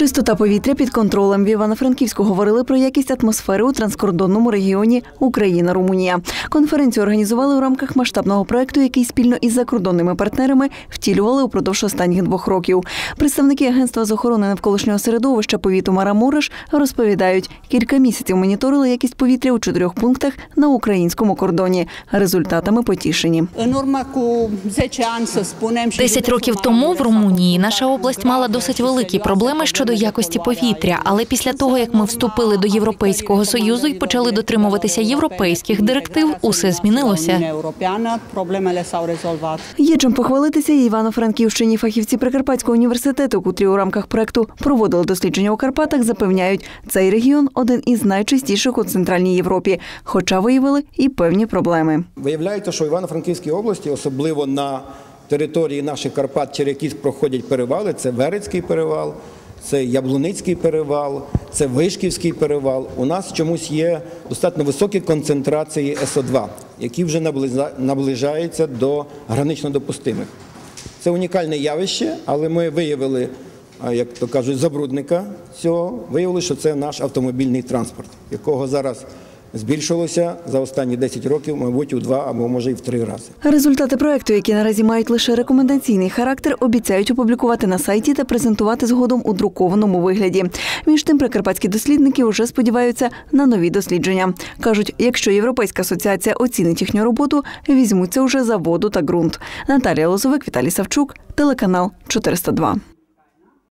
Чистота повітря під контролем в Івано-Франківську говорили про якість атмосфери у транскордонному регіоні Україна-Румунія. Конференцію організували у рамках масштабного проекту, який спільно із закордонними партнерами втілювали упродовж останніх двох років. Представники агентства з охорони навколишнього середовища повіту Марамуриш розповідають, кілька місяців моніторили якість повітря у чотирьох пунктах на українському кордоні. Результатами потішені. În urmă cu 10 ani, să spunem, și Десять років тому в Румунії наша область мала досить великі проблеми щодо якості повітря. Але після того, як ми вступили до Європейського союзу і почали дотримуватися європейських директив, усе змінилося. Є чим похвалитися і Івано-Франківщині. Фахівці Прикарпатського університету, котрі у рамках проекту проводили дослідження у Карпатах, запевняють, цей регіон один із найчистіших у центральній Європі, хоча виявили і певні проблеми. Виявляється, що в Івано-Франківській області, особливо на території наших Карпат, через які проходять перевали, це Верецький перевал, це Яблуницький перевал, це Вишківський перевал. У нас чомусь є достатньо високі концентрації СО2, які вже наближаються до гранично допустимих. Це унікальне явище, але ми виявили, як то кажуть, забрудника цього, виявили, що це наш автомобільний транспорт, якого зараз збільшилося за останні 10 років, мабуть, у два або може і в три рази. Результати проекту, які наразі мають лише рекомендаційний характер, обіцяють опублікувати на сайті та презентувати згодом у друкованому вигляді. Між тим, прикарпатські дослідники вже сподіваються на нові дослідження. кажуть, якщо Європейська асоціація оцінить їхню роботу, візьмуться уже за воду та ґрунт. Наталія Лозовик, Віталій Савчук, телеканал 402.